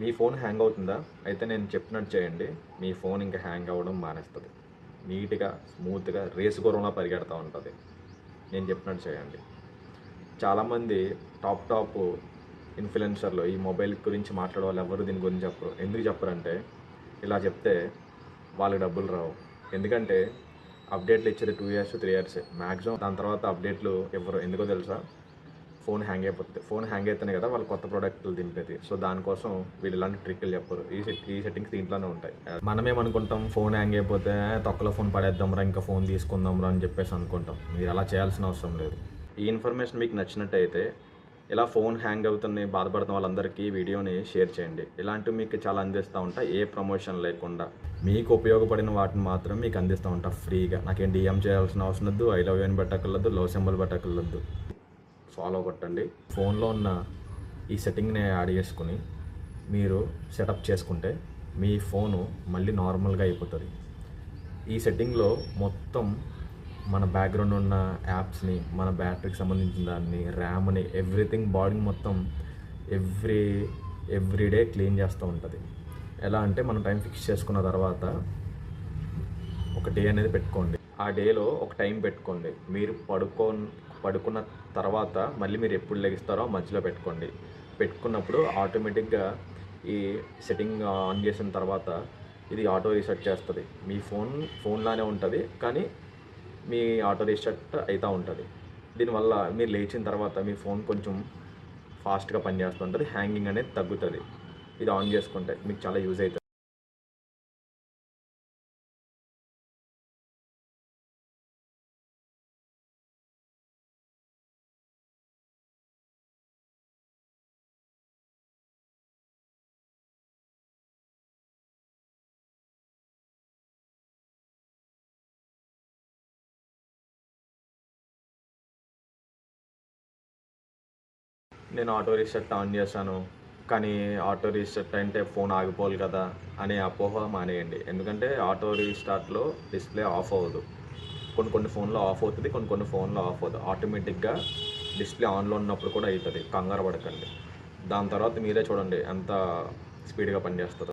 మీ phone hang అవుతుందా? అయితే నేను చెప్పినట్టు చేయండి. మీ ఫోన్ ఇంకా హ్యాంగ్ అవ్వడం మానేస్తుంది. నీట్గా స్మూత్గా రేసు గుర్రంలో పరిగెడతా ఉంటుంది. నేను చెప్పినట్టు చేయండి. చాలామంది టాప్ టాప్ ఇన్ఫ్లుయెన్సర్లు ఈ మొబైల్ గురించి మాట్లాడే వాళ్ళు ఎవరు దీని గురించి చెప్పరు. ఎందుకు చెప్పరంటే ఇలా చెప్తే వాళ్ళకి డబ్బులు రావు. ఎందుకంటే అప్డేట్లు ఇచ్చేది two years three years. Maximum దాని తర్వాత అప్డేట్లు ఇవ్వరు ఎందుకో తెలుసా? ఫోన్ హ్యాంగ్ అయిపోతుంది ఫోన్ హ్యాంగ్ అయితేనే కదా వాళ్ళు కొత్త ప్రోడక్ట్లు దింపేది సో దానికోసం వీళ్ళు ఇలాంటి ట్రిక్లు చెప్పరు. ఈ సెట్ ఈ సెట్టింగ్స్ దీంట్లోనే ఉంటాయి. మనమేమనుకుంటాం ఫోన్ హ్యాంగ్ అయిపోతే తక్కువలో ఫోన్ పడేద్దాం రా ఇంకా ఫోన్ తీసుకుందాం రా అని చెప్పేసి అనుకుంటాం. మీరు అలా చేయాల్సిన అవసరం లేదు. ఈ ఇన్ఫర్మేషన్ మీకు నచ్చినట్టయితే ఇలా ఫోన్ హ్యాంగ్ అవుతుంది బాధపడుతున్న వాళ్ళందరికీ వీడియోని షేర్ చేయండి. ఇలాంటివి మీకు చాలా అందిస్తూ ఉంటా. ఏ ప్రమోషన్ లేకుండా. మీకు ఉపయోగపడిన వాటిని మాత్రం మీకు అందిస్తూ ఉంటా ఫ్రీగా. నాకేం డిఎం చేయాల్సిన అవసరం లేదు. ఐ లవ్ యూ అని పెట్టక్కర్లేదు లో సింబల్ పెట్టక్కర్లేదు ఫాలో కొట్టండి. ఫోన్లో ఉన్న ఈ సెట్టింగ్ని యాడ్ చేసుకుని మీరు సెటప్ చేసుకుంటే మీ ఫోను మళ్ళీ నార్మల్గా అయిపోతుంది. ఈ సెట్టింగ్లో మొత్తం మన బ్యాక్గ్రౌండ్ ఉన్న యాప్స్ని మన బ్యాటరీకి సంబంధించిన దాన్ని ర్యామ్ని ఎవ్రీథింగ్ బాడీ మొత్తం ఎవ్రీ ఎవ్రీడే క్లీన్ చేస్తూ ఉంటుంది. ఎలా అంటే మనం టైం ఫిక్స్ చేసుకున్న తర్వాత ఒక డే అనేది పెట్టుకోండి. ఆ డేలో ఒక టైం పెట్టుకోండి. మీరు పడుకో పడుకున్న తర్వాత మళ్ళీ మీరు ఎప్పుడు లెగిస్తారో మధ్యలో పెట్టుకోండి. పెట్టుకున్నప్పుడు ఆటోమేటిక్గా ఈ సెట్టింగ్ ఆన్ చేసిన తర్వాత ఇది ఆటో రీసెట్ చేస్తుంది. మీ ఫోన్ ఫోన్లానే ఉంటుంది కానీ మీ ఆటో రీసెట్ అవుతూ ఉంటుంది. దీనివల్ల మీరు లేచిన తర్వాత మీ ఫోన్ కొంచెం ఫాస్ట్గా పనిచేస్తుంటుంది హ్యాంగింగ్ అనేది తగ్గుతుంది. ఇది ఆన్ చేసుకుంటే మీకు చాలా యూజ్ అవుతుంది. నేను ఆటో రీసెట్ ఆన్ చేశాను. కానీ ఆటో రీసెట్ అంటే ఫోన్ ఆగిపోవాలి కదా అనే అపోహ మానేయండి. ఎందుకంటే ఆటో రీస్టార్ట్లో డిస్ప్లే ఆఫ్ అవ్వదు. కొన్ని కొన్ని ఫోన్లో ఆఫ్ అవుతుంది కొన్ని కొన్ని ఫోన్లో ఆఫ్ అవుతుంది ఆటోమేటిక్గా డిస్ప్లే ఆన్లో ఉన్నప్పుడు కూడా అవుతుంది. కంగారు పడకండి. దాని తర్వాత మీరే చూడండి ఎంత స్పీడ్గా పనిచేస్తుందో.